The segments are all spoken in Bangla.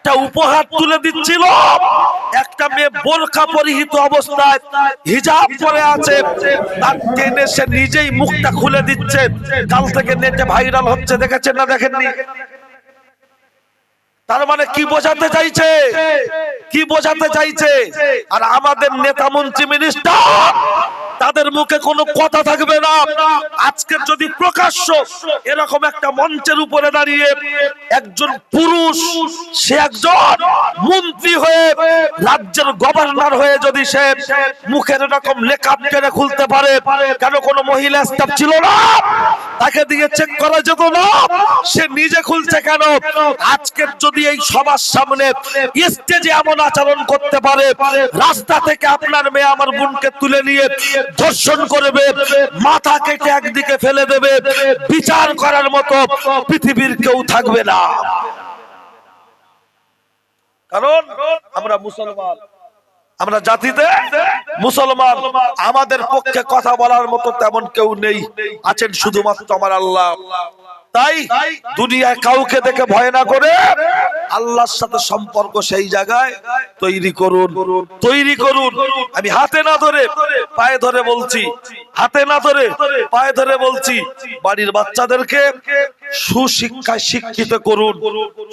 একটা উপহার তুলে দিচ্ছিল। একটা মেয়ে বোরখা পরিহিত অবস্থায় হিজাব পরে আছে। তার টেনে সে নিজেই মুখটা খুলে দিচ্ছে। কাল থেকে নেটে ভাইরাল হচ্ছে, দেখেছেন না, দেখেননি? তার মানে কি বোঝাতে চাইছে? কি বোঝাতে চাইছে? আর আমাদের নেতা মন্ত্রী মিনিস্টার তাদের মুখে কোনো কথা থাকবে না। আজকে যদি প্রকাশ্য এরকম একটা মঞ্চের উপরে দাঁড়িয়ে একজন পুরুষ, সে একজন মন্ত্রী হয়ে রাজ্যের গভর্নর হয়ে যদি সে মুখের এরকম লেখাপ টেনে খুলতে পারে, কেন কোনো মহিলা স্টাফ ছিল না? তাকে দিয়ে চেক করা যেত না। সে নিজে খুলছে কেন? আজকে যদি এই সবার সামনে স্টেজে এমন আচরণ করতে পারে, রাস্তা থেকে আপনার মেয়ে আমার বোনকে তুলে নিয়ে ধর্ষণ করবে, মাথা কেটে একদিকে ফেলে দেবে, বিচার করার মতো পৃথিবীর কেউ থাকবে না। কারণ আমরা মুসলমান, আমরা জাতিতে মুসলমান, আমাদের পক্ষে কথা বলার মতো তেমন কেউ নেই, আছেন শুধুমাত্র আমার আল্লাহ। তাই দুনিয়ায় কাউকে দেখে ভয় না করে আল্লাহর সাথে সম্পর্ক সেই জায়গায় তৈরি করুন তৈরি করুন। আমি হাতে না ধরে, পায়ে ধরে বলছি, হাতে না ধরে, পায়ে ধরে বলছি, বাড়ির বাচ্চাদেরকে সুশিক্ষায় শিক্ষিত করুন,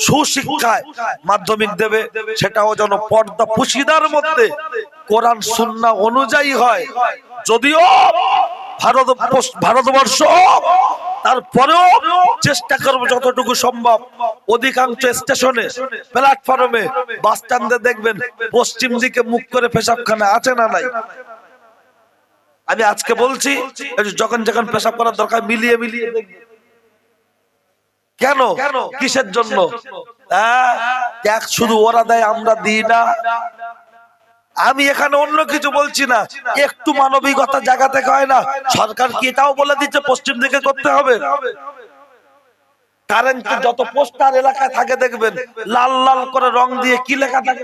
সুশিক্ষায় মাধ্যমিক দেবে, সেটাও যেন পর্দা পুশিদার মধ্যে কোরআন সুন্নাহ অনুযায়ী হয়। যদিও ভারত ভারতবর্ষ তারপরেও চেষ্টা করব যতটুকু সম্ভব। অধিকাংশ স্টেশনে প্ল্যাটফর্মে বাস স্ট্যান্ডে দেখবেন পশ্চিম দিকে মুখ করে পেশাবখানা আছে না নাই? আমি আজকে বলছি যখন যখন পেশাব করার দরকার মিলিয়ে মিলিয়ে কেন? কিসের জন্য? হ্যাঁ, শুধু ওরা দেয় আমরা দিই না। আমি এখানে অন্য কিছু বলছি না। একটু মানবিকতা জায়গা থেকে হয় না। সরকার কি এটাও বলে দিচ্ছে, পশ্চিম দিকে করতে হবে? কারেন্ট যত পোস্টার এলাকায় থাকে দেখবেন, লাল লাল করে রং দিয়ে কি লেখা থাকে?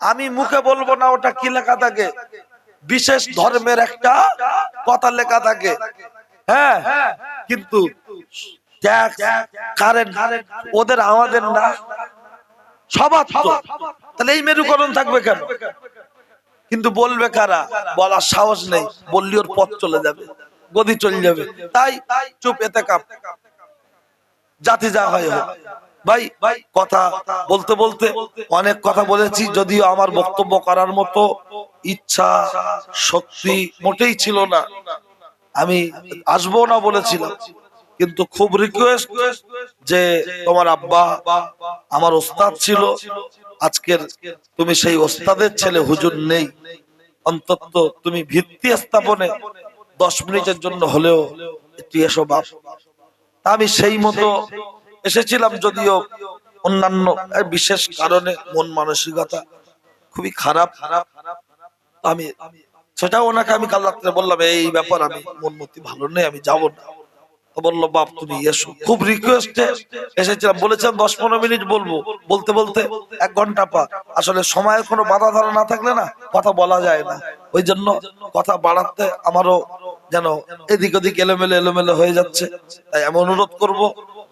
আমি মুখে বলব না ওটা কি লেখা থাকে। বিশেষ ধর্মের একটা কথা লেখা থাকে। হ্যাঁ কিন্তু কারেন্ট ওদের আমাদের না। তাহলে এই মেরুকরণ থাকবে কেন? কিন্তু বলবে কারা? বলার সাহস নেই। বললি ওর পথ চলে যাবে। গদি চলে যাবে। তাই চুপ, এতে কাপ। জাতি যা হয়। ভাই ভাই, কথা বলতে বলতে অনেক কথা বলেছি। যদিও আমার বক্তব্য করার মতো ইচ্ছা, শক্তি মোটেই ছিল না। আমি আসব না বলেছিলাম। কিন্তু খুব রিকোয়েস্ট যে তোমার আব্বা আমার ওস্তাদ ছিল। আজকের তুমি সেই ওস্তাদের ছেলে, হুজুর নেই। অন্তত তুমি ভিত্তি স্থাপনে দশ মিনিটের জন্য হলেও একটু এসো বাপ। আমি সেই মতো এসেছিলাম যদিও অন্যান্য বিশেষ কারণে মন মানসিকতা খুবই খারাপ। আমি সেটা ওনাকে আমি কাল রাত্রে বললাম, এই ব্যাপার, আমি মন মতি ভালো নেই, আমি যাব না। বলল, বাপ, তুমি এসো। খুব রিকোয়েস্টে এসেছিলাম। বলেছিলাম, দশ পনেরো মিনিট বলব। বলতে বলতে এক ঘণ্টা পা আসলে সময়ের কোনো বাধা ধরা না থাকলে না কথা বলা যায় না। ওই জন্য কথা বাড়াতে আমারও যেন এদিক ওদিক এলোমেলো এলোমেলো হয়ে যাচ্ছে। তাই আমি অনুরোধ করব,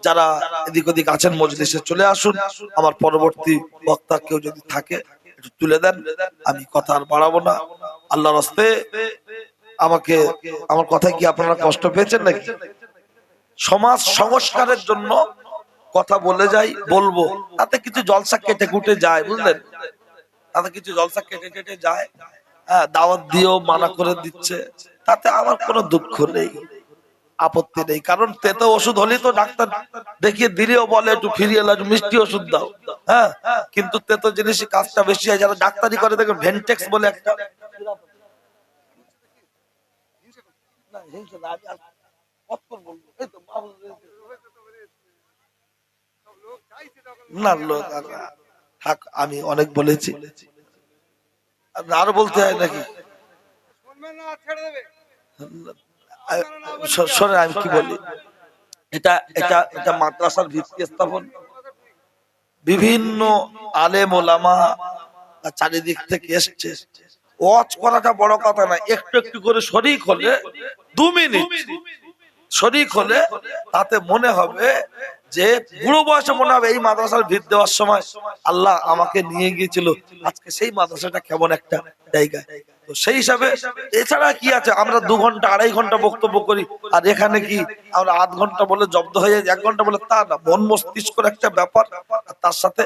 যারা এদিক ওদিক আছেন মজলিসে চলে আসুন। আমার পরবর্তী বক্তা কেউ যদি থাকে, একটু তুলে দেন। আমি কথা আর বাড়াবো না। আল্লাহর হস্তে আমাকে, আমার কথায় কি আপনারা কষ্ট পেয়েছেন নাকি? সমাজ সংস্কারের জন্য কথা বলে যাই বলব। তাতে কিছু জলসা কেটে কুটে যায় বুঝলেন? তাতে কিছু জলসা কেটে কেটে যায় হ্যাঁ দাওয়াত দিয়েও মানা করে দিচ্ছে। তাতে আমার কোনো দুঃখ নেই আপত্তি নেই কারণ তেতো ওষুধ হলেই তো ডাক্তার দেখিয়ে দিলেও বলে একটু ফিরিয়ে এলো একটু মিষ্টি ওষুধ দাও। হ্যাঁ কিন্তু তেতো জিনিস কাজটা বেশি হয় যারা ডাক্তারি করে দেখবেন ভেন্টেক্স বলে একটা না, লোক থাক আমি অনেক বলেছি। আর বলতে হয় নাকি? শোনেন আমি কি বলি? এটা এটা এটা মাদ্রাসার ভিত্তি স্থাপন। বিভিন্ন আলেম ওলামা চারিদিক থেকে এসছে। ওয়াজ করাটা বড় কথা না একটু একটু করে শরিক হলে দু মিনিট। শরিক হলে তাতে মনে হবে যে বুড়ো বয়সে মনে হবে এই মাদ্রাসার ভিড় দেওয়ার সময় আল্লাহ আমাকে নিয়ে গিয়েছিল। আজকে সেই মাদ্রাসাটা কেমন একটা জায়গায় তো সেই হিসাবে এছাড়া কি আছে? আমরা দু ঘণ্টা, আড়াই ঘণ্টা বক্তব্য করি। আর এখানে কি আমরা আধ ঘণ্টা বলে জব্দ হয়ে যায় এক ঘণ্টা বলে তা না, মন মস্তিষ্কর একটা ব্যাপার। তার সাথে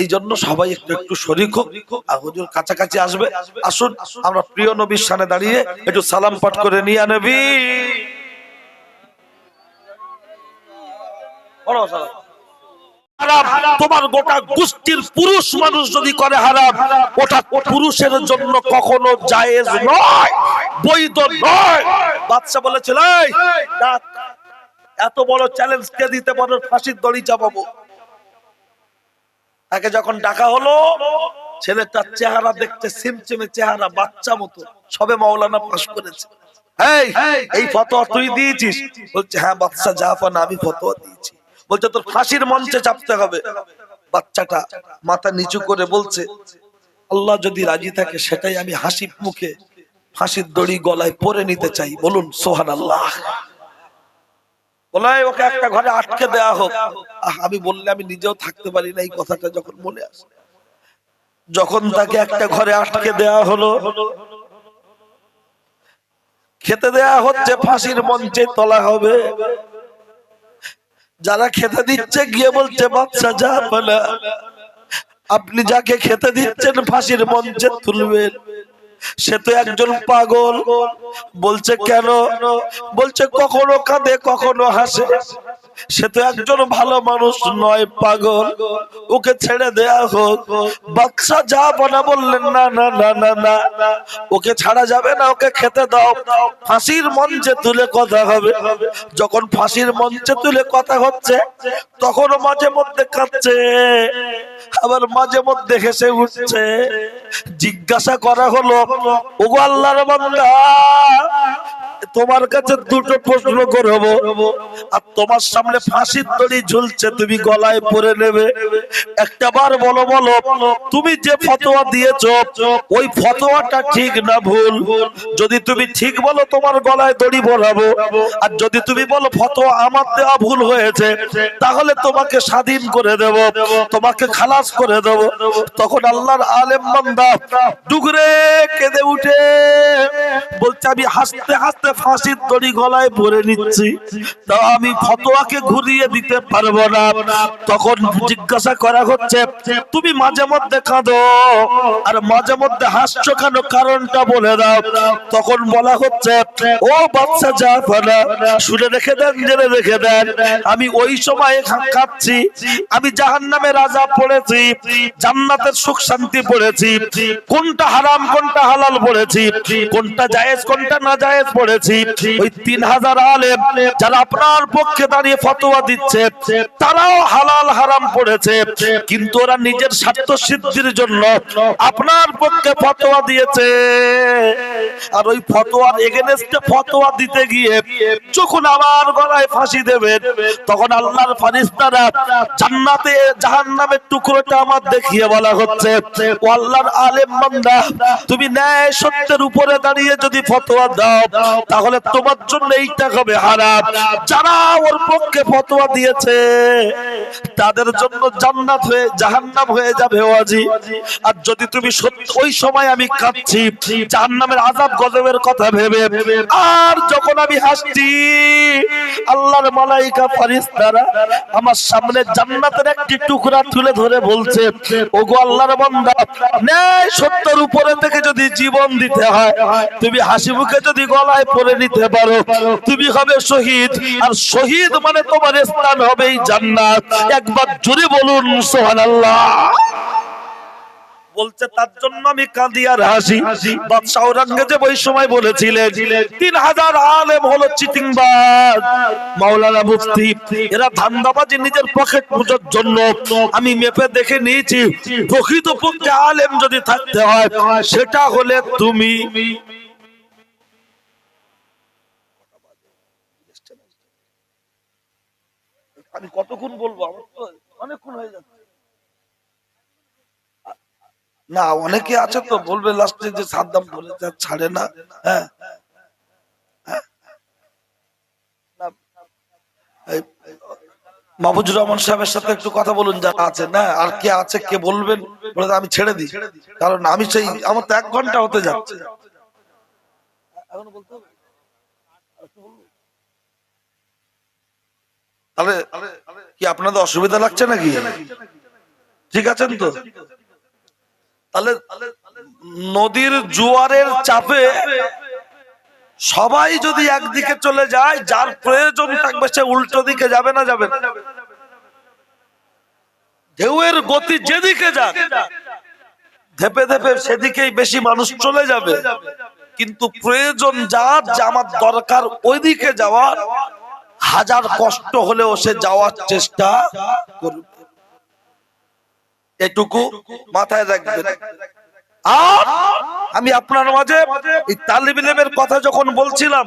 এই জন্য সবাই একটু একটু শরিক হোক। আর হুজুর কাছাকাছি আসবে। আসুন, আমরা প্রিয় নবীর সামনে দাঁড়িয়ে একটু সালাম পাঠ করে নিয়ে নবী! তোমার গোটা গোষ্ঠীর পুরুষ মানুষ যদি করে হারাম, ওটা পুরুষের জন্য কখনো জায়েজ নয়, বৈধ নয়। বাচ্চা বলেছিল এত বড় চ্যালেঞ্জ কে দিতে পারো ফাঁসির দড়ি চাপাবো। তাকে যখন ডাকা হলো ছেলেটার চেহারা দেখতে সিমচিমে চেহারা, বাচ্চা মতো, সবে মাওলানা পাশ করেছে। এই ফতোয়া তুই দিয়েছিস? বলছে হ্যাঁ বাচ্চা জাহাপানা আমি ফতোয়া দিয়েছি। বলছে, তোর ফাঁসির মঞ্চে চাপতে হবে। বাচ্চাটা মাথা নিচু করে বলছে, আল্লাহ যদি রাজি থাকে, সেটাই আমি হাসি মুখে ফাঁসির দড়ি গলায় পরে নিতে চাই। বলুন সোহান আল্লাহ ওকে একটা ঘরে আটকে দেয়া হোক। আমি বললে আমি নিজেও থাকতে পারি না, এই কথাটা যখন মনে আসে। যখন তাকে একটা ঘরে আটকে দেয়া হলো, খেতে দেয়া হচ্ছে, ফাঁসির মঞ্চে তোলা হবে। যারা খেতে দিচ্ছে, গিয়ে বলছে, বাচ্চা, যা বলে। আপনি যাকে খেতে দিচ্ছেন, ফাঁসির মঞ্চে তুলবেন। সে তো একজন পাগল। বলছে, কেন? বলছে, কখনো কাঁদে, কখনো হাসে। সে তো একজন ভালো মানুষ নয়, পাগল। ওকে ছেড়ে দেয়া হোক। বাচ্চা যা বনা বললেন, না না না না না। ওকে ছাড়া যাবে না, ওকে খেতে দাও। ফাঁসির মঞ্চে তুলে কথা হবে। যখন ফাঁসির মঞ্চে তুলে কথা হচ্ছে, তখনও মাঝে মধ্যে কাঁদছে। আবার মাঝে মধ্যে হেসে উঠছে। জিজ্ঞাসা করা হলো, ওগো আল্লাহর বান্দা, তোমার কাছে দুটো প্রশ্ন করব। আর তোমার সামনে ফাঁসির দড়ি ঝুলছে, তুমি গলায় পরে নেবে। একটা বার বলো বলো, তুমি যে ফতোয়া দিয়েছ, ওই ফতোয়াটা ঠিক না ভুল। যদি তুমি ঠিক বলো, তোমার গলায় দড়ি ভরাবো আর যদি তুমি বলো, ফতোয়া আমার দেওয়া ভুল হয়েছে, তাহলে তোমাকে স্বাধীন করে দেব, তোমাকে খালাস করে দেব। তখন আল্লাহর আলেম বান্দা ডুগরে কেঁদে উঠে, বলছে, আমি হাসতে হাসতে ফাঁসির দড়ি গলায় ভরে নিচ্ছি। তাও আমি ফতোয়াকে ঘুরিয়ে দিতে পারব না। তখন জিজ্ঞাসা করা হচ্ছে, তুমি মাঝে মধ্যে কাঁদো আর মাঝে মধ্যে হাসছো কেন? কারণটা বলে দাও। তখন বলা হচ্ছে, ও বাচ্চা যা ফানা শুনে রেখে দেন, জেনে রেখে দেন। আমি ওই সময় খাচ্ছি আমি জাহান নামে রাজা পড়েছি, জান্নাতের সুখ শান্তি পড়েছি। কোনটা হারাম, কোনটা হালাল পড়েছি। কোনটা জায়েজ, কোনটা না জায়েজ পড়েছি। ওই তিন হাজার আলেম যারা আপনার পক্ষে দাঁড়িয়ে ফতোয়া দিচ্ছে, তারাও হালাল হারাম পড়েছে, কিন্তু ওরা নিজের স্বার্থ সিদ্ধির জন্য আপনার পক্ষে ফতোয়া দিয়েছে। আর ওই ফতোয়ার এগেনস্টে ফতোয়া দিতে গিয়ে যখন আমার গলায় ফাঁসি দেবেন, তখন আল্লাহর ফারিস্তারা জান্নাতে, জাহান্নামের টুকরোটা আমার দেখিয়ে বলা হচ্ছে, ও আল্লাহর আলেম বান্দা, তুমি ন্যায় সত্যের উপরে দাঁড়িয়ে যদি ফতোয়া দাও, তাহলে তোমার জন্য এইটা হবে হারাম। যারা ওর পক্ষে ফতোয়া দিয়েছে। তাদের জন্য জান্নাত হয়ে, জাহান্নাম হয়ে যাবে ওয়াজি আর যদি তুমি সত্যি, ওই সময় আমি কাঁদছি, জাহান্নামের আযাব গজবের কথা ভেবে। আর যখন আমি হাসছি, আল্লাহর মালাইকা ফারিস্তারা আমার সামনে জান্নাতের একটি টুকরা তুলে ধরে বলছে, ওগো আল্লাহর বান্দা, ন্যায় সত্যের উপরে থেকে যদি জীবন দিতে হয়, তুমি হাসি মুখে যদি গলায় পরে নিতে পারো, তুমি হবে শহীদ। আর শহীদ মানে তোমার স্থান হবে এই জান্নাত। একবার জোরে বলুন, সুবহানাল্লাহ। বলছে, তার জন্য আমি কাঁদি আর হাসি। বাদশাহ ঔরঙ্গজেব ওই সময় বলেছিলেন, তিন হাজার আলেম হলো চিটিংবাজ। মাওলানা মুফতি, এরা ধান্দাবাজি নিজের পকেট পুজোর জন্য। আমি মেপে দেখে নিয়েছি প্রকৃত পক্ষে আলেম যদি থাকতে হয়, সেটা হলে তুমি আমি কতক্ষণ বলব? আমার তো অনেকক্ষণ হয়ে যাচ্ছে। না, অনেকে আছে তো, বলবে লাস্টে যে সাদ্দাম আর ছাড়ে না। হ্যাঁ হ্যাঁ? মাহবুজুর রহমান সাহেবের সাথে একটু কথা বলুন, যারা আছে না আর কে আছে, কে বলবেন, বলে আমি ছেড়ে দিই। কারণ আমি সেই, আমার তো এক ঘণ্টা হতে যাচ্ছে। তাহলে কি আপনাদের অসুবিধা লাগছে নাকি? ঠিক আছেন তো? তাহলে নদীর জোয়ারের চাপে সবাই যদি একদিকে চলে যায়, যার প্রয়োজন থাকবে সে উল্টো দিকে যাবে না যাবে? ঢেউয়ের গতি যেদিকে যাক, ধেপে ধেপে সেদিকেই বেশি মানুষ চলে যাবে। কিন্তু প্রয়োজন যার, যে আমার দরকার ওইদিকে যাওয়ার হাজার কষ্ট হলেও সে যাওয়ার চেষ্টা করবে। এটুকু মাথায় রাখবেন। আর আমি আপনার মাঝে এই তালিব ইলমের কথা যখন বলছিলাম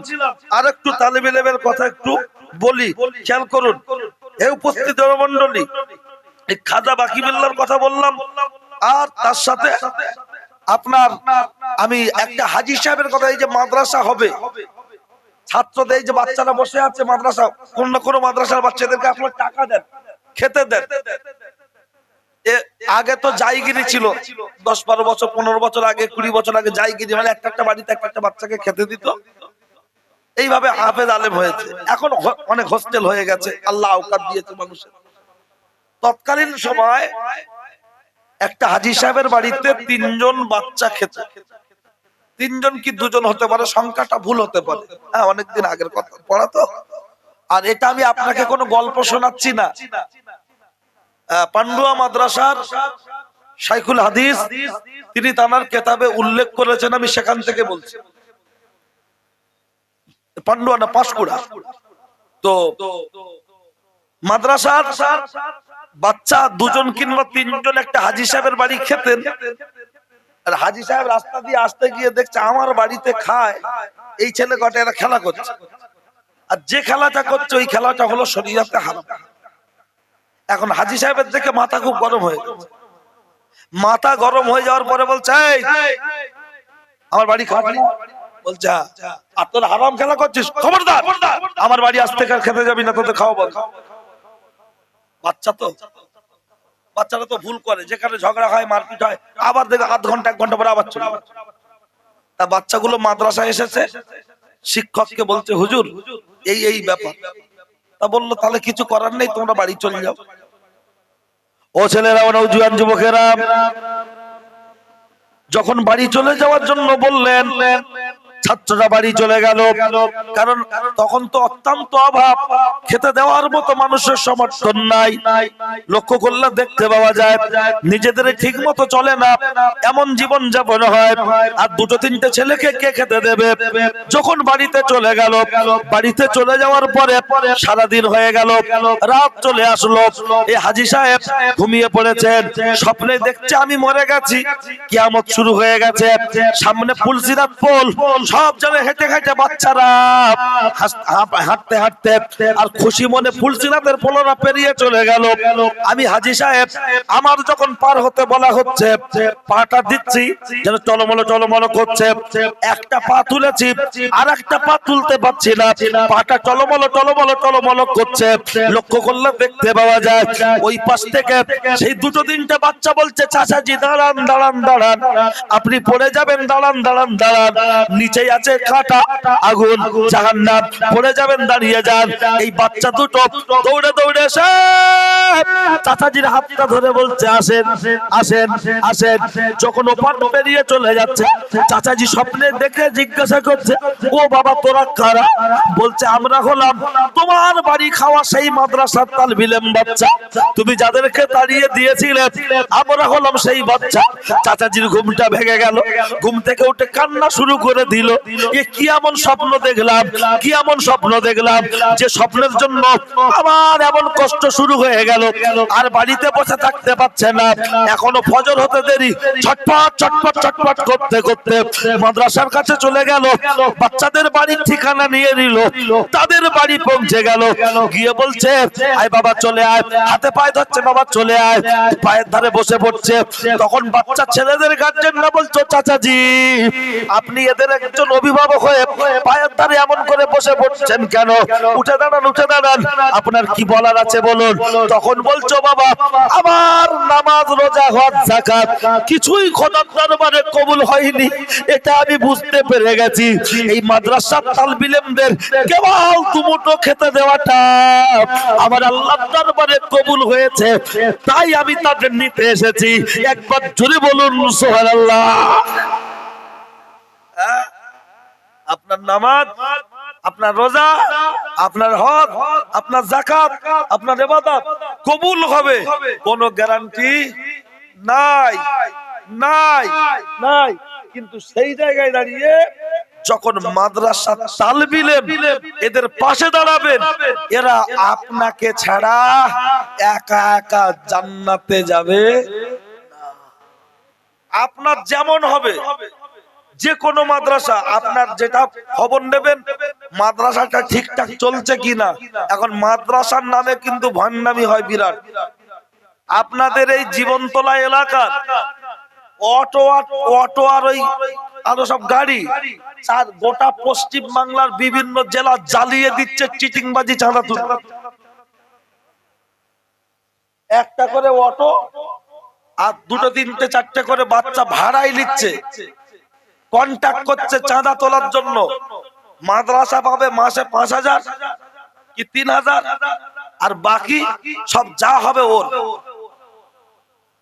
আর একটু তালিব ইলমের কথা একটু বলি, খেয়াল করুন। এই উপস্থিত মন্ডলী এই খাজা বাকি বিল্লার কথা বললাম, আর তার সাথে আপনার, আমি একটা হাজি সাহেবের কথা, এই যে মাদ্রাসা হবে ছাত্রদের যে বাচ্চারা বসে আছে মাদ্রাসা, কোন না কোনো মাদ্রাসার বাচ্চাদেরকে আপনার টাকা দেন, খেতে দেন। আগে তো জায়গিরি ছিল, দশ বারো বছর, পনেরো বছর আগে, কুড়ি বছর আগে জায়গিরি মানে একটা একটা বাড়িতে একটা একটা বাচ্চাকে খেতে দিত। এইভাবে হাফেজ আলেম হয়েছে। এখন অনেক হোস্টেল হয়ে গেছে। আল্লাহ আওকাত দিয়েছে মানুষের। তৎকালীন সময় একটা হাজি সাহেবের বাড়িতে তিনজন বাচ্চা খেত। তিনজন কি দুজন হতে পারে? সংখ্যাটা ভুল হতে পারে। হ্যাঁ অনেকদিন আগের কথা। পড়া তো? আর এটা আমি আপনাকে কোনো গল্প শোনাচ্ছি না। পান্ডুয়া মাদ্রাসার শাইখুল হাদিস, তিনি তানার কেতাবে উল্লেখ করেছেন, আমি সেখান থেকে বলছি। পান্ডুয়া না, পাঁশকুড়া। তো মাদ্রাসার বাচ্চা দুজন কিংবা তিনজন একটা হাজি সাহেবের বাড়ি খেতেন। আর হাজি সাহেব রাস্তা দিয়ে আসতে গিয়ে দেখছে আমার বাড়িতে খায়। এই ছেলে কটা, এরা খেলা করছে। আর যে খেলাটা করছে, ওই খেলাটা হলো শরীয়তে হারাম। এখন হাজি সাহেবের দেখে মাথা খুব গরম হয়ে মাথা গরম হয়ে যাওয়ার পরে বলছে আমার বাড়ি খাওয়া বলছে "হ্যাঁ।" আর তোর হারাম খেলা করছিস? খবরদার, আমার বাড়ি আসতে খেতে যাবি না, তোদের খাওয়া বাচ্চা তো। বাচ্চারা তো ভুল করে, যেখানে ঝগড়া হয়, মারপিট হয়, আবার দেখে আধ ঘণ্টা, এক ঘণ্টা পরে আবার চলে। তা বাচ্চাগুলো মাদ্রাসায় এসেছে, শিক্ষককে বলছে, হুজুর, এই এই ব্যাপার তা বলল, তাহলে কিছু করার নেই, তোমরা বাড়ি চলে যাও ও ছেলেরা, ও নৌজুয়ান যুবকেরা, যখন বাড়ি চলে যাওয়ার জন্য বললেন ছাত্ররা বাড়ি চলে গেল। কারণ তখন তো অত্যন্ত অভাব। খেতে দেওয়ার মতো মানুষের সমর্থন নাই। লক্ষ্য করলে দেখতে পাওয়া যায়, নিজেদের ঠিক মতো চলে না। এমন জীবন যাপন হয়। আর দুটো তিনটে ছেলেকে কে খেতে দেবে? যখন বাড়িতে চলে গেল, বাড়িতে চলে যাওয়ার পরে সারাদিন হয়ে গেল, রাত চলে আসলো। এই হাজি সাহেব ঘুমিয়ে পড়েছেন। স্বপ্নে দেখছে আমি মরে গেছি। কিয়ামত শুরু হয়ে গেছে। সামনে ফুলসিরাত পোল। সব জনে হেঁটে হেঁটে বাচ্চারা হাঁটতে হাঁটতে আর খুশি মনে ফুলসিরাতের পোলরা পেরিয়ে চলে গেল। আমি হাজি সাহেব, আমার যখন পার হতে বলা হচ্ছে, পাটা দিচ্ছি, যেন টলমলো টলমলো করছে। একটা পা তুলেছি আর একটা পা তুলতে পারছি না। পাটা টলমলো টলমলো টলমলো করছে। লক্ষ্য করলে দেখতে পাওয়া যায়, ওই পাশ থেকে সেই দুটো তিনটা বাচ্চা বলছে, চাচাজি, দাঁড়ান দাঁড়ান দাঁড়ান। আপনি পড়ে যাবেন, দাঁড়ান দাঁড়ান দাঁড়ান। নিচেই আছে কাটা আগুন, জাহান্নাম। পড়ে যাবেন, দাঁড়িয়ে যান। এই বাচ্চা দুটো দৌড়ে দৌড়ে এসে চাচাজির হাতটা ধরে বলছে, আসেন আসেন আসেন। যখন ওপার পেরিয়ে চলে যাচ্ছে, চাচাজি স্বপ্নে দেখে জিজ্ঞাসা করছে, ও বাবা, তোরা কারা? বলছে, আমরা হলাম তোমার বাড়ি খাওয়া সেই মাদ্রাসার তালবিলেম বাচ্চা। তুমি যাদেরকে তাড়িয়ে দিয়েছিলে, আমরা হলাম সেই বাচ্চা। চাচাজির ঘুমটা ভেঙে গেল। ঘুম থেকে উঠে কান্না শুরু করে দিল। মাদ্রাসার কাছে চলে গেল। বাচ্চাদের বাড়ির ঠিকানা নিয়ে নিল। তাদের বাড়ি পৌঁছে গেল। গিয়ে বলছে, আয় বাবা, চলে আয়। হাতে পায়ে ধরছে, বাবা, চলে আয়। পায়ের ধারে বসে পড়ছে। তখন বাচ্চা ছেলেদের গার্জেনরা বলছো, চাচাজি, আপনি এদের একজন অভিভাবক হয়ে পায়ের ধারে এমন করে বসে পড়ছেন কেন? উঠে দাঁড়ান উঠে দাঁড়ান। আপনার কি বলার আছে বলুন? তখন বলছো, বাবা, আমার নামাজ রোজা হজ জাকাত কিছুই খোদার দরবারে কবুল হয়নি। এটা আমি বুঝতে পেরে গেছি। এই মাদ্রাসার তালবিলেমদের কেবল দুমুটো খেতে দেওয়াটা আমার আল্লাহ দরবারে কবুল হয়েছে। তাই আমি তাদের নিতে এসেছি। একবার জোরে বলুন, সুবহানাল্লাহ। হ্যাঁ? আপনার নামাজ, আপনার রোজা, আপনার হজ, আপনার জাকাত আপনার ইবাদত কবুল হবে। কোন গ্যারান্টি নাই নাই নাই। কিন্তু সেই জায়গায় দাঁড়িয়ে যখন মাদ্রাসা তালবিলে এদের পাশে দাঁড়াবেন, এরা আপনাকে ছাড়া একা একা জান্নাতে যাবে আপনার যেমন হবে যে কোনো মাদ্রাসা আপনার যেটা খবর নেবেন, মাদ্রাসাটা ঠিকঠাক চলছে কিনা? এখন মাদ্রাসার নামে কিন্তু ভণ্ডামি হয় বিরাট। আপনাদের এই জীবনতলা এলাকার অটো অটো আর ওই আরও সব গাড়ি আর গোটা পশ্চিম বাংলার বিভিন্ন জেলা জ্বালিয়ে দিচ্ছে চিটিংবাজি চাঁদা তুলে একটা করে অটো আর দুটো, তিনটে, চারটে করে বাচ্চা ভাড়াই নিচ্ছে। কন্ট্যাক্ট করছে চাঁদা তোলার জন্য। মাদ্রাসা পাবে মাসে পাঁচ হাজার কি তিন হাজার? আর বাকি সব যা হবে ওর।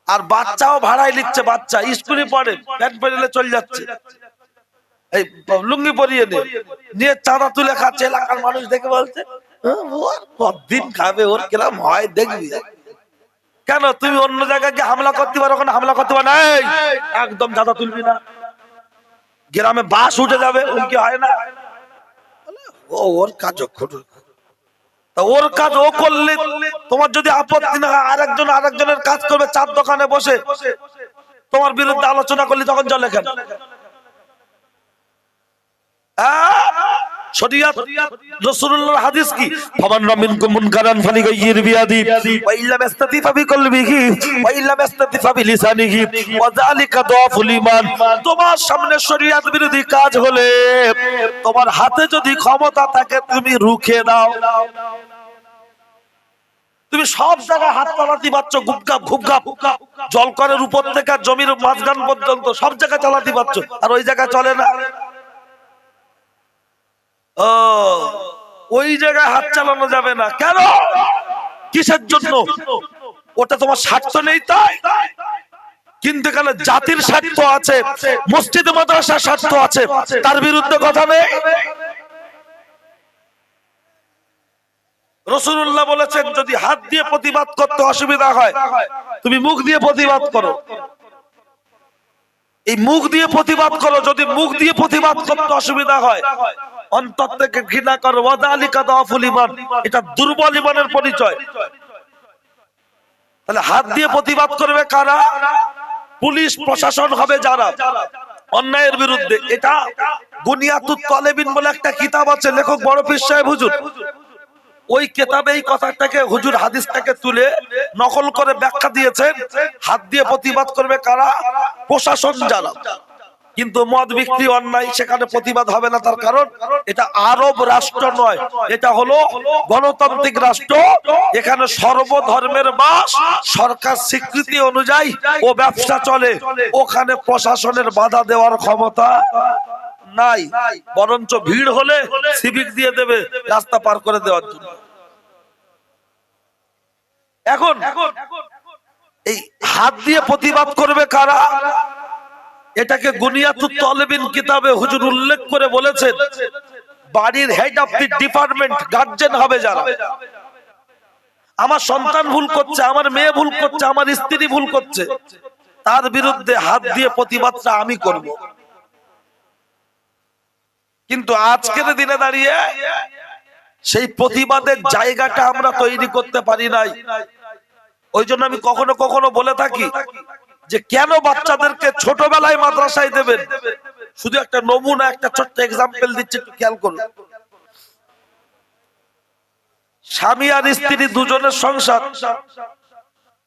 আর বাচ্চাও ভাড়ায় নিচ্ছে বাচ্চা স্কুলে পড়ে প্যান্ট পরে চলে যাচ্ছে। এই লুঙ্গি পরিয়ে নিয়ে নিয়ে চাঁদা তুলে খাচ্ছে এলাকার মানুষ দেখে বলছে "হ্যাঁ, ওর খাবে ওর কিরম হয় দেখবি? কেন তুমি অন্য জায়গায় গিয়ে হামলা করতে পারো ওখানে হামলা করতে পারো একদম চাঁদা তুলবি না। গ্রামে বাস উঠে যাবে ওর হয় না। ও, ওর কাজ তা ওর কাজ ও করলে তোমার যদি আপত্তি না হয়, আরেকজন আরেকজনের কাজ করবে, চার দোকানে বসে। তোমার বিরুদ্ধে আলোচনা করলে তখন জলে কেন শরিয়াত, রাসূলুল্লাহর হাদিস কি? ফামান মিনকুম মুনকারান ফালিগাইয়ির বিয়াদি। ওয়া ইল্লাম ইস্তাতিফা বিকলবিহি ওয়া ইল্লাম ইস্তাতিফা বিলিসানিহি ওয়া যালিকা দাফুল ঈমান। তোমার সামনে শরিয়াত বিরোধী কাজ হলে, তোমার হাতে যদি ক্ষমতা থাকে, তুমি রুখে দাও। তুমি সব জায়গায় হাত চালাতে পারছ গুপগাপ ঘুপগাপ জলকরের উপর থেকে জমির মাঝখান পর্যন্ত সব জায়গায় চালাতে পারছ আর ওই জায়গায় চলে না। ওই জায়গায় হাত চালানো যাবে না। কেন? কিসের জন্য? ওটা তোমার স্বার্থ নেই তাই? কিন্তু এখানে জাতির স্বার্থ আছে, মসজিদ মাদ্রাসার স্বার্থ আছে, তার বিরুদ্ধে কথা নেই। রসুল্লাহ বলেছেন, যদি হাত দিয়ে প্রতিবাদ করতে অসুবিধা হয়, তুমি মুখ দিয়ে প্রতিবাদ করো। এই মুখ দিয়ে প্রতিবাদ করো, যদি মুখ দিয়ে প্রতিবাদ করতে অসুবিধা হয় অন্তর থেকে ঘৃণা করো, ওয়াদালিকা দাফুল ইমান এটা দুর্বল ইমানের পরিচয়। তাহলে হাত দিয়ে প্রতিবাদ করবে কারা? পুলিশ, প্রশাসন হবে যারা। অন্যায়ের বিরুদ্ধে। এটা বুনিয়াতুত তলেবিন বলে একটা কিতাব আছে, লেখক বড় পীর সাহেব হুজুর। ওই কেতাবে এই কথাটাকে হুজুর হাদিসটাকে তুলে নকল করে ব্যাখ্যা দিয়েছেন। হাত দিয়ে প্রতিবাদ করবে কারা? প্রশাসন যারা। কিন্তু মদ বিক্রি অন্যায় সেখানে প্রতিবাদ হবে না তার কারণ এটা আরব রাষ্ট্র নয়। এটা হলো গণতান্ত্রিক রাষ্ট্র। এখানে সর্বধর্মের বাস, সরকার স্বীকৃতি অনুযায়ী ও ব্যবসা চলে। ওখানে প্রশাসনের বাধা দেওয়ার ক্ষমতা নাই। বরঞ্চ ভিড় হলে সিভিক দিয়ে দেবে রাস্তা পার করে দেওয়ার জন্য। এখন এই হাত দিয়ে প্রতিবাদ করবে কারা? এটাকে তলেবিন কিতাবে হুজুর উল্লেখ করে বলেছেন বাড়ির head of the department guardian হবে যারা। আমার সন্তান ভুল করছে, আমার মেয়ে ভুল করছে, আমার স্ত্রী ভুল করছে, তার বিরুদ্ধে হাত দিয়ে প্রতিবাদটা আমি করব। কিন্তু আজকের দিনে দাঁড়িয়ে সেই প্রতিবাদের জায়গাটা আমরা তৈরি করতে পারি নাই। ওই জন্য আমি কখনো কখনো বলে থাকি যে কেন বাচ্চাদেরকে ছোটবেলায় মাদ্রাসায় দেবেন? শুধু একটা নমুনা, একটা ছোট্ট এক্সাম্পল দিচ্ছে, একটু খেয়াল করুন। স্বামী আর স্ত্রী দুজনের সংসার।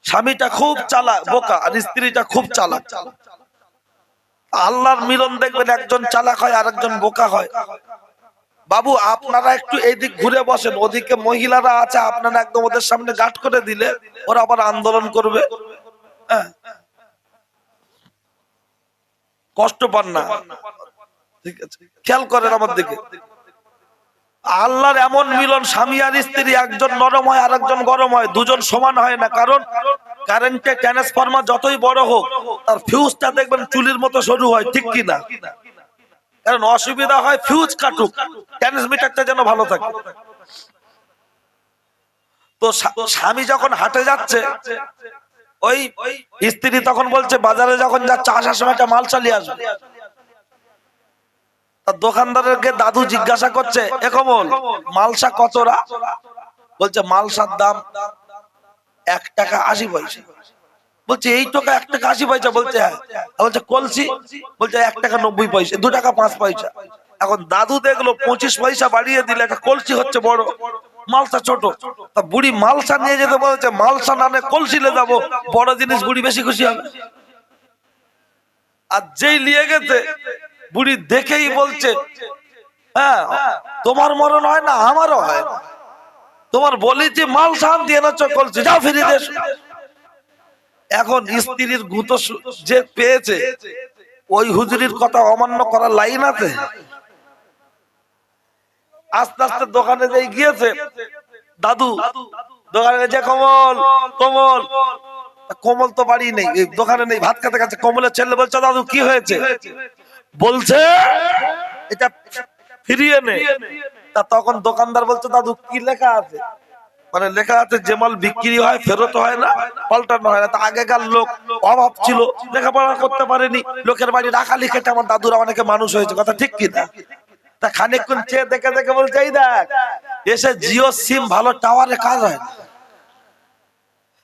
স্বামীটা খুব চালাক, বোকা, আর স্ত্রীটা খুব চালাক। আল্লাহর মিলন দেখবেন একজন চালাক হয় আর একজন বোকা হয়। বাবু, আপনারা একটু এইদিক ঘুরে বসেন, ওদিকে মহিলারা আছে, আপনারা একদম ওদের সামনে গাট করে দিলে ওরা আবার আন্দোলন করবে। হ্যাঁ। কষ্ট পান না। ঠিক আছে। খেয়াল করেন আমার দিকে। আল্লাহর এমন মিলন স্বামী আর স্ত্রী, একজন নরম হয় আর একজন গরম হয়, দুজন সমান হয় না। কারণ কারেন্টে ট্রান্সফরমার যতই বড় হোক, তার ফিউজটা দেখবেন চুলির মতো সরু হয়, ঠিক কি না কারণ অসুবিধা হয় ফিউজ কাটুক ট্রান্সমিটারটা যেন ভালো থাকে। তো স্বামী যখন হাটে যাচ্ছে ওই স্ত্রী তখন বলছে, বাজারে যখন যাচ্ছে আসার সময় মাল চালিয়ে আসবে। দোকানদারকে দাদু জিজ্ঞাসা করছে, এ মালসা কতরা বলছে মালসার দাম এক টাকা আশি পয়সা। বলছে, এই টাকা এক টাকা আশি পয়সা? বলছে হ্যাঁ। বলছে, কলসি? বলছে, এক টাকা নব্বই পয়সা, দু টাকা পাঁচ পয়সা। এখন দাদু দেখল, পঁচিশ পয়সা বাড়িয়ে দিলে, একটা কলসি হচ্ছে বড়। মালসা ছোট। তা বুড়ি মালসা নিয়ে যেতে বলছে, মালসা না নিয়ে কলসিলে যাব, বড় জিনিস বুড়ি বেশি খুশি হবে। আর যেই নিয়ে গেছে, বুড়ি দেখেই বলছে হ্যাঁ তোমার মরণ হয় না, আমারও হয় তোমার বলি যে মাল সান দিয়ে না চকলছে যাও ফিরে দেশ এখন স্ত্রীর গুতো যে পেয়েছে, ওই হুজুরির কথা অমান্য করার লাইন আছে? আস্তে আস্তে দোকানে যাই গিয়েছে, দাদু, দোকানে গেছে কমল কমল কমল তো বাড়ি নেই দোকানে নেই, ভাত খেতে গেছে, কমলের ছেলে বলছে, দাদু, কি হয়েছে? বলছে, এটা ফিরিয়ে নে। তা তখন দোকানদার বলছে, দাদু, কি লেখা আছে? মানে লেখা আছে, যে মাল বিক্রি হয়, ফেরত হয় না, পাল্টানো হয় না। তা আগেকার লোক অভাব ছিল, লেখাপড়া করতে পারেনি, লোকের বাড়ি রাখা লিখেটা আমার দাদুরা অনেকে মানুষ হয়েছে, কথা ঠিক কি না তা খানিকক্ষণ চেয়ে দেখে দেখে বলছে, এই দেখ, এসে জিও সিম ভালো টাওয়ারে কাজ হয় না।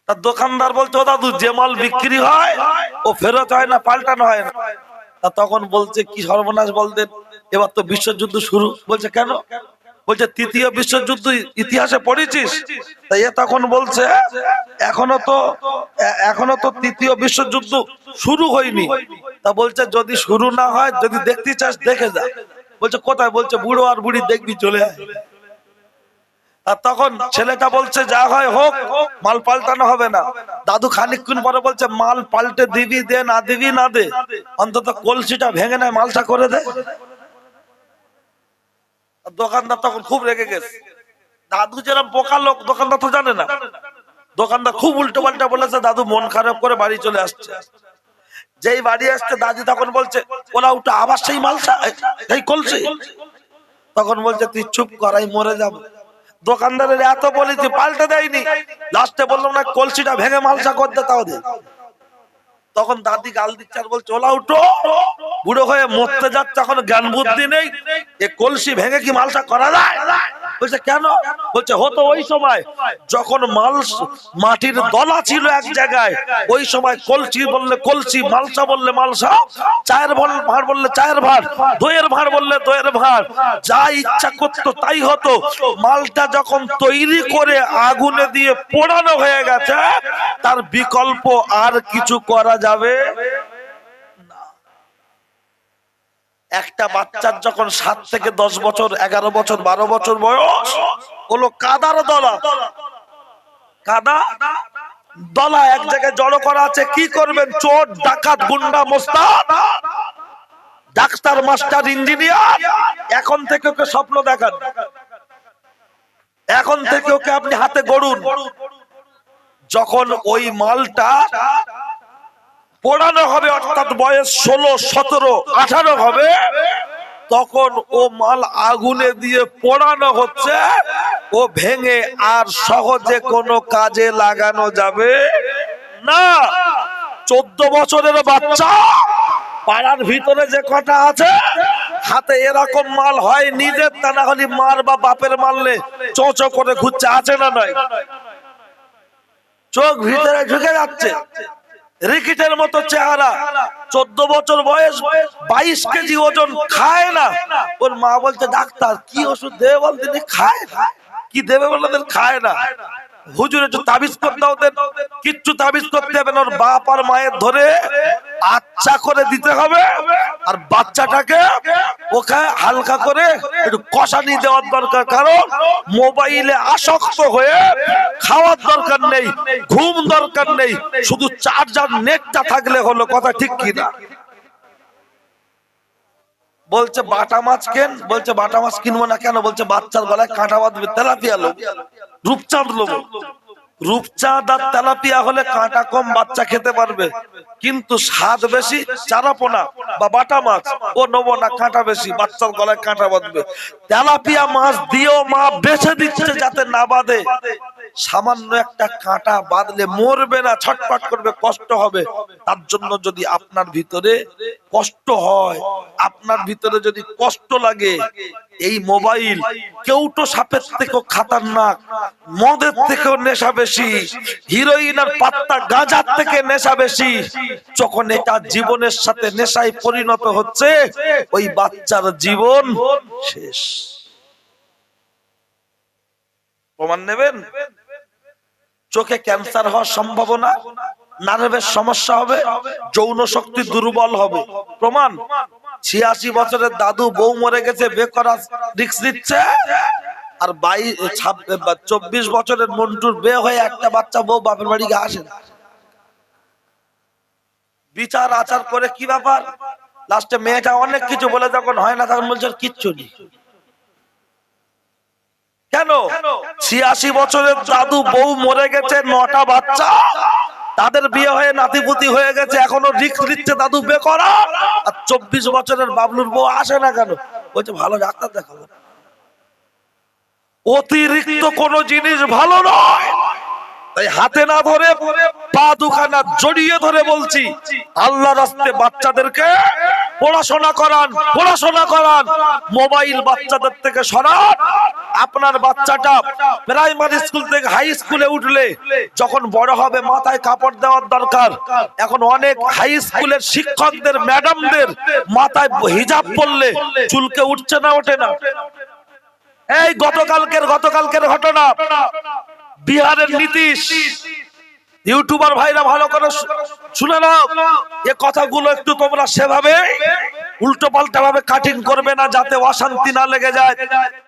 তা দোকানদার বলছে, ও দাদু, যে মাল বিক্রি হয়, ও ফেরত হয় না, পাল্টানো হয় না। তা তখন বলছে, কি সর্বনাশ বলতেন এবার তো বিশ্বযুদ্ধ শুরু। বলছে, কেন? বলছে, তৃতীয় বিশ্বযুদ্ধ ইতিহাসে পড়েছিস? তাই এ তখন বলছে, এখনও তো এখনও তো তৃতীয় বিশ্বযুদ্ধ শুরু হয়নি। তা বলছে, যদি শুরু না হয়, যদি দেখতে চাস, দেখে যা। বলছে, কোথায়? বলছে, বুড়ো আর বুড়ি দেখবি চলে আর তখন ছেলেটা বলছে, যা হয় হোক, মাল পাল্টানো হবে না। দাদু খানিকক্ষণ পরে বলছে, মাল পাল্টে দিবি দে, না দিবি না দে। অন্তত কলসিটা ভেঙে নেয় মালটা করে দে। দোকানদার তখন খুব রেগে গেছে। দাদু যেরকম বোকা লোক, দোকানদার তো জানে না। দোকানদার খুব উল্টো পাল্টা বলেছে, দাদু মন খারাপ করে বাড়ি চলে আসছে। যেই বাড়ি আসছে দাদি তখন বলছে, ওরা উঠে আবার সেই মালসা এই কলসি। তখন বলছে, তুই চুপ করাই মরে যাব। দোকানদারের এত বলেছি পাল্টে দেয়নি। লাস্টে বললাম না, কলসিটা ভেঙে মালসা করতে তাও দে। তখন দাদি গাল দিচ্ছে আর বলছে, ওলা উঠো। বুড়ো হয়ে মরতে যাচ্ছে, এখন জ্ঞান বুদ্ধি নেই। এ কলসি ভেঙে কি মালসা করা যায়? বলছে, কেন? বলছে, হতো ওই সময় যখন মাল মাটির দলা ছিল এক জায়গায়, ওই সময় কলসি বললে কলসি, মালসা বললে মালসা, চায়ের ভল- ভাঁড় বললে চায়ের ভাঁড়, দইয়ের ভাঁড় বললে দইয়ের ভাঁড়, যা ইচ্ছা করতো তাই হতো। মালটা যখন তৈরি করে আগুনে দিয়ে পোড়ানো হয়ে গেছে, তার বিকল্প আর কিছু করা যাবে না। একটা বাচ্চার যখন সাত থেকে দশ বছর, এগারো বছর, বারো বছর বয়স হলো কাদার দলা। কাদা? দলা এক জায়গায় জড়ো করা আছে, কি করবেন? চোর, ডাকাত, গুন্ডা মোস্তান ডাক্তার, মাস্টার, ইঞ্জিনিয়ার। এখন থেকে ওকে স্বপ্ন দেখান। এখন থেকে ওকে আপনি হাতে গড়ুন। যখন ওই মালটা পোড়ানো হবে, অর্থাৎ বয়স ষোলো, সতেরো, আঠারো হবে, তখন ও মাল আগুনে দিয়ে পোড়ানো হচ্ছে, ও ভেঙে আর সহজে কোনো কাজে লাগানো যাবে না। চোদ্দ বছরের বাচ্চা, পাড়ার ভিতরে যে কটা আছে, হাতে এরকম মাল হয়, নিজের তা না হলে মার বা বাপের মারলে চোচো করে ঘুরছে, আছে না নয় চোখ ভিতরে ঢুকে যাচ্ছে। রিকিটের মতো চেহারা। চোদ্দ বছর বয়স, বাইশ কেজি ওজন, খায় না। ওর মা বলছে, ডাক্তার, কি ওষুধ দেবে বল তিনি? খায় না। কি দেবে বলে খায় না। হুজুর, একটু তাবিজ করতে ওদের। কিচ্ছু তাবিজ করতে হবে না। ওর বাপ আর মায়ের ধরে আচ্ছা করে দিতে হবে। আর বাচ্চাটাকে ওকে হালকা করে একটু কষানি দেওয়ার দরকার, কারণ মোবাইলে আসক্ত হয়ে খাওয়ার দরকার নেই, ঘুম দরকার নেই, শুধু চার্জার নেটটা থাকলে হলো কথা ঠিক কিনা বলছে, বাটা মাছ কেন? বলছে, বাটা মাছ কিনবো না কেন? বলছে, বাচ্চার গলায় কাঁটা বাঁধবে, তেলাপিয়া লোক, রূপচাঁদ লোক। রূপচাঁদ আর তেলাপিয়া হলে কাঁটা কম বাচ্চা খেতে পারবে। কিন্তু স্বাদ বেশি চারাপোনা বা বাটা মাছ। ও নেব না, কাঁটা বেশি, বাচ্চার গলায় কাঁটা বাঁধবে। তেলাপিয়া মাছ দিয়েও মা বেছে দিচ্ছে যাতে না বাঁধে। সামান্য একটা কাঁটা বাঁধলে মরবে না, ছটফট করবে, কষ্ট হবে। তার জন্য যদি আপনার ভিতরে কষ্ট হয়, আপনার ভিতরে যদি কষ্ট লাগে, এই মোবাইল কেউটো সাপের থেকেও খাতারনাক, মদের থেকেও নেশা বেশি, হিরোইন আর পাত্তা গাঁজার থেকে নেশা বেশি, যখন এটা জীবনের সাথে নেশায় পরিণত হচ্ছে, ওই বাচ্চার জীবন শেষ। প্রমাণ নেবেন? চোখে ক্যান্সার হওয়ার সম্ভাবনা, নার্ভের সমস্যা হবে, যৌন শক্তি দুর্বল হবে। প্রমাণ, ছিয়াশি বছরের দাদু বউ মরে গেছে, বেকরা রিক্স দিচ্ছে আর বাই চব্বিশ বছরের মন্টুর বে হয়ে একটা বাচ্চা বউ বাপের বাড়ি গিয়ে আসে। বিচার, আচার করে কি ব্যাপার? লাস্টে মেয়েটা অনেক কিছু বলে, যখন হয় না, তখন বলছে কিচ্ছু নেই। কেন? ছিয়াশি বছরের দাদু বউ মরে গেছে নটা বাচ্চা। তাদের বিয়ে হয়ে নাতিপুতি হয়ে গেছে এখনও রিক্স দিচ্ছে দাদু বে করা আর চব্বিশ বছরের বাবলুর বউ আসে না কেন? বলছে ভালো ডাক্তার দেখাবো। অতিরিক্ত কোন জিনিস ভালো নয়। তাই হাতে না ধরে পা দুখানা জড়িয়ে ধরে বলছি আল্লাহ রাস্তে বাচ্চাদেরকে পড়াশোনা করান পড়াশোনা করান। মোবাইল বাচ্চাদের থেকে সরান। আপনার বাচ্চাটা প্রাইমারি স্কুল থেকে হাই স্কুলে উঠলে যখন বড় হবে, মাথায় কাপড় দেওয়ার দরকার। এখন অনেক হাই স্কুলের শিক্ষকদের, ম্যাডামদের মাথায় হিজাব পরলে চুলকে উঠছে না, ওঠে না। এই গতকালকের গতকালকের ঘটনা। বিহারের নীতিশ। ইউটিউবার ভাইরা ভালো করে শুনে নাও। এ কথাগুলো একটু তোমরা সেভাবে উল্টো পাল্টা ভাবে কাটিং করবে না যাতে অশান্তি না লেগে যায়।